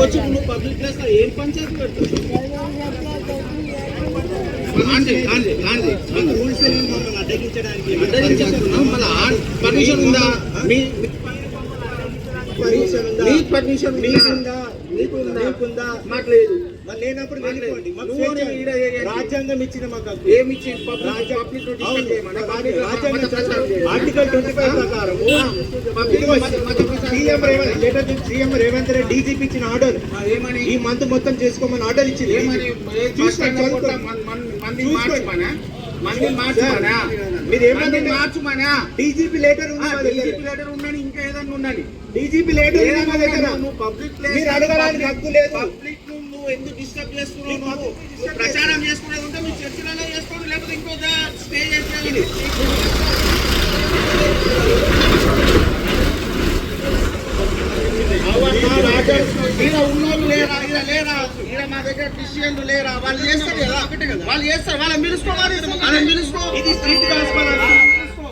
వచ్చి నువ్వు పబ్లిక్ ప్లేస్లో ఏం పంచాయతీ పెడతావు పర్మిషన్ ఉందా? మీ పర్మిషన్ ఉందా? మాకు లేదు మరి లేనప్పుడు. వెళ్ళిపోండి రాజ్యాంగం ఇచ్చిన మాకు. ఏమి ఇచ్చి? ఆర్టికల్ ట్వంటీ ఫైవ్ ప్రకారం CM Revanth letter CM Revanth Reddy DGP ఇచ్చిన ఆర్డర్. ఏమని? ఈ మంత్ మొత్తం చేసుకోమని ఆర్డర్ ఇచ్చింది. చూసుకో, మన్- మంది చూసుకో. మార్చుమనా? మంది మార్చుమనా? మీరు ఏమన్నా మంది మార్చుమనా డీజీపీ లేటర్ డీజీపీ లెటర్ ఉందని ఇంకా ఏదన్నా ఉండాలి డీజీపీ లేటర్ నువ్వు పబ్లిక్ ప్లేస్ మీరు అడగడానికి హక్కు లేదు పబ్లిక్ నువ్వు ఎందుకు డిస్టర్బ్ చేస్తున్నావు ప్రచారం చేసుకునేది ఉంటే మీ చర్చిలలో చేసుకోండి లేకపోతే ఇంకో స్టే చేసేది లేరా ఈడ లేరా? ఈడ మా దగ్గర క్రిస్టియన్లు లేరా? వాళ్ళు చేస్తారు కదా. వాళ్ళు చేస్తారు. వాళ్ళని పిలుచుకోవాలి వాళ్ళని పిలుచుకో ఇది స్ట్రీట్. పిలుచుకో.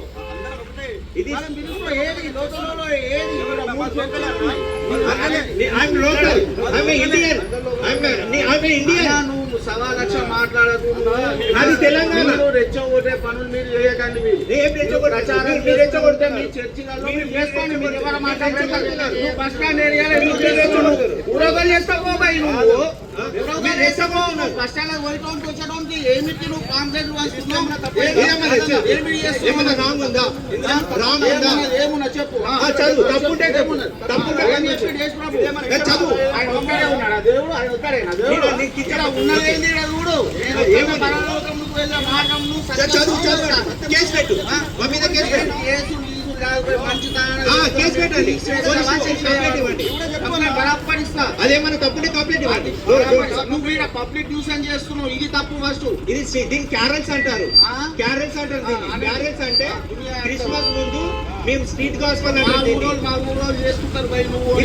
ఇది వాళ్ళని పిలుచుకో ఏది? లోకంలో. ఏది I'm local. I'm a Indian. సవా లక్ష మాట్లాడకు అది తెలంగాణ. రెచ్చగొట్టే పనులు మీరు చేయకండి మీరు రెచ్చగొడితే మీ. చర్చిలలో మీరు చేసుకోండి మీరు ఎవరు. నువ్వు బస్ స్టాండ్ ఏరియాలో. చేస్తున్నావు ఊరగలు చేసుకోపో భయ్ నువ్వు ఊరగలు మీరు చేసుకోపో రెచ్చగొడతారు. నువ్వు పంచుతున్నావు ఏమన్నా చెప్పు. చదువు. తప్పుంటే చదువు. ఆయన ఒక్కడే ఉన్నాడా? దేవుడు? ఆయన ఒక్కడేనా దేవుడు? నీకు ఇక్కడ ఉన్నదేంది చూడు. చదువు చదువు. కేసు పెట్టు. మీద కేసు పెట్టు యేసు నీసు లేకపోతే మంచితనం ఆ, కేసు పెట్టండి. పోలీసు కంప్లైంట్ ఇవ్వండి. అదేమన్నా తప్పుంటే కంప్లైంట్ ఇవ్వండి. నువ్వు పబ్లిక్ న్యూసెన్స్ చేస్తున్నావు. ఇది తప్పు ఫస్ట్ ఇది దీన్ని క్యారల్స్ అంటారు? క్యారల్స్ అంటారు క్యారల్స్ అంటే క్రిస్మస్ ముందు మేము స్ట్రీట్ గాస్పల్ నువ్వు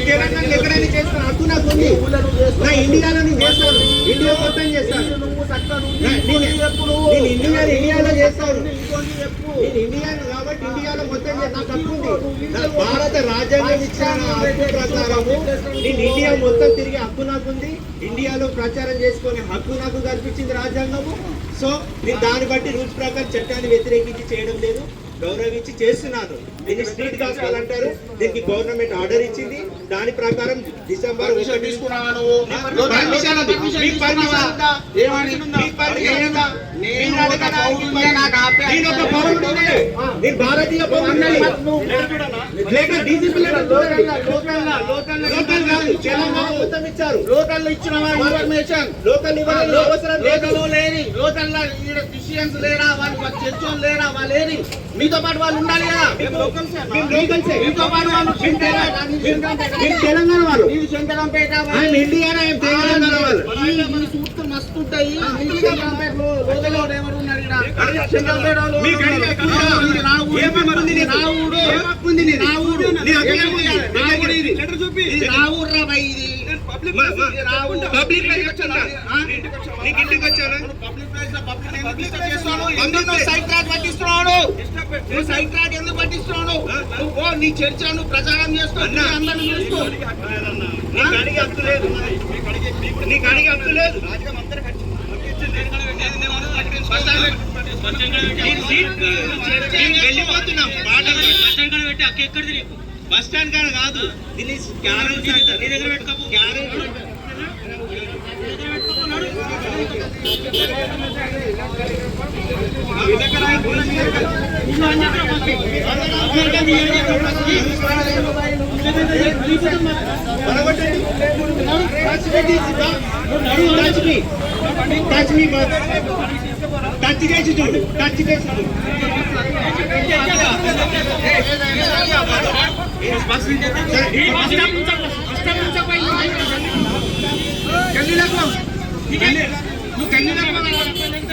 ఎక్కడైనా చేస్తాను హక్కు నాకు ఉంది. నువ్వు నా. ఇండియాలో నేను చేస్తాను. ఇండియా మొత్తం చేస్తాను. నువ్వు నువ్వు నేను- చెప్పు నేను ఇండియాలో ఇండియాను కాబట్టి మొత్తం. నాకు హక్కు ఉంది భారత రాజ్యాంగం ఇచ్చిన హక్కు ప్రకారము నేను ఇండియా మొత్తం తిరిగి హక్కు నాకుంది. ఇండియాలో ప్రచారం చేసుకునే హక్కు నాకు కల్పించింది రాజ్యాంగము. సో నేను దాన్ని బట్టి రూల్స్ ప్రకారం చట్టాన్ని వ్యతిరేకించి చేయడం లేదు. గౌరవించి చేస్తున్నాను. దీన్ని స్ట్రీట్ అంటారు. దీనికి గవర్నమెంట్ ఆర్డర్ ఇచ్చింది. దాని ప్రకారం డిసెంబర్ ఒకటి? నేను భారతీయ లోకల్ ఇన్ఫర్మేషన్ లోకల్ లేని లోకల్లో ఈడ క్రిస్టియన్స్ లేరా? వాళ్ళు చర్చోళ్ళు లేరా? వాళ్ళు లేని మీతో పాటు వాళ్ళు ఉండాలి కదా. మీతో పాటు వాళ్ళు మేము తెలంగాణ వాళ్ళు? నీవు శంకరంపేట ఆయన ఇండియా ఆయన తెలంగాణ వాళ్ళు. ఈ సూట్లు మస్తు ఉంటాయి. ఎవరు ఉన్నారు? శంకరంపేట. పబ్లిక్ ప్లేస్ పబ్లిక్ ప్లేస్లో పబ్లిక్. సైట్ ట్రాక్ పట్టిస్తున్నావు? నువ్వు ట్రాక్ ఎందుకు పట్టిస్తున్నావు? నువ్వు పో, నీ చర్చ నువ్వు ప్రచారం పిలుచుకో నీకు అడిగే హక్కు లేదు. బస్ స్టాండ్ కాడ కాదు. దీన్ని అంటారు క్యారెన్స్ అంటారు. పడగొట్టండి. Touch me, టచ్ చేసి చూడు టచ్ చేసి చూడు నువ్వు కన్నీలకు